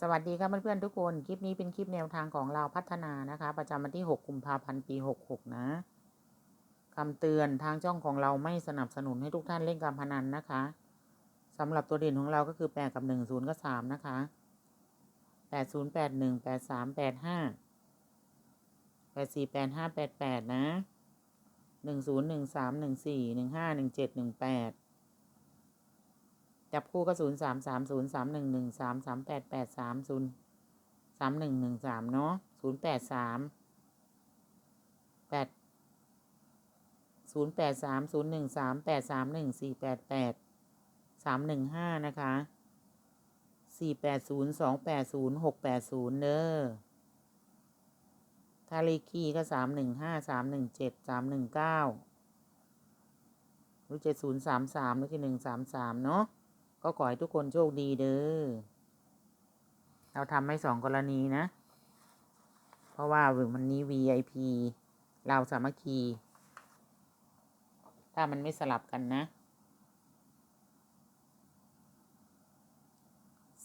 สวัสดีครับเพื่อนๆทุกคน คลิปนี้เป็นคลิปแนวทางของเราพัฒนานะคะ ประจำวันที่ 6 กุมภาพันธ์ ปี 66 นะคำเตือนทางช่องของเราไม่สนับสนุนให้ทุกท่านเล่นการพนันนะคะสำหรับตัวเด่นของเราก็คือ 8 กับ 1 0 กับ 3 นะคะ 80 81 83 85 84 85 88 นะ 10 13 14 15 17 18 จับคู่ก็ศูนย์สามสามศูนย์สามหนึ่งหนึ่งสามสามแปดแปดสามศูนย์สามหนึ่งหนึ่งสามเนาะศูนย์แปดสามแปดศูนย์แปดสามศูนย์หนึ่งสามแปดสามหนึ่งสี่แปดแปดสามหนึ่งห้านะคะสี่แปดศูนย์สองแปดศูนย์หกแปดศูนย์เด้อถ้าเลคีก็สามหนึ่งห้าสามหนึ่งเจ็ดสามหนึ่งเก้ารือเจ็ดศูนย์สามสามรือที่หนึ่งสามสามเนาะ ก็ขอให้ทุกคนโชคดีเด้อ เราทำให้สองกรณีนะ เพราะว่าวันนี้ VIP เราสามัคคี ถ้ามันไม่สลับกันนะ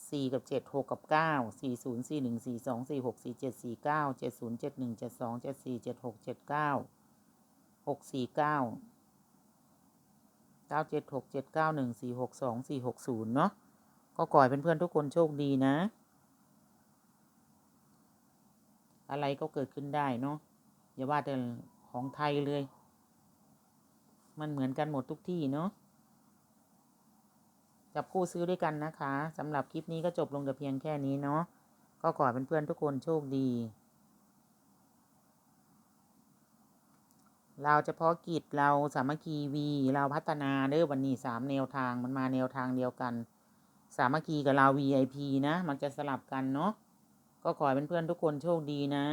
สี่กับเจ็ดหกกับเก้าสี่ศูนย์สี่หนึ่งสี่สองสี่หกสี่เจ็ดสี่เก้าเจ็ดศูนย์เจ็ดหนึ่งเจ็ดสองเจ็ดสี่เจ็ดหกเจ็ดเก้าหกสี่เก้า เก้าเจ็ดหกเจ็ดเก้าหนึ่งสี่หกสองสี่หกศูนย์เนาะก็ก่อยเป็นเพื่อนทุกคนโชคดีนะ อะไรก็เกิดขึ้นได้เนาะอย่าว่าแต่ของไทยเลย มันเหมือนกันหมดทุกที่เนาะจับคู่ซื้อด้วยกันนะคะสำหรับคลิปนี้ก็จบลงแต่เพียงแค่นี้เนาะก็ขอเป็นเพื่อนทุกคนโชคดี เราเฉพาะกิจเราสามัคคีวีเราพัฒนาเด้อวันนี้สามแนวทางมันมาแนวทางเดียวกัน สามัคคีกับเรา VIP นะ มันจะสลับกันเนาะก็ขอให้เพื่อนๆทุกคนโชคดีนะ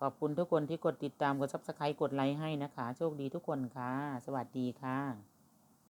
ขอบคุณทุกคนที่กดติดตามกดซับสไครต์กดไลค์ให้นะคะ โชคดีทุกคนค่ะ สวัสดีค่ะ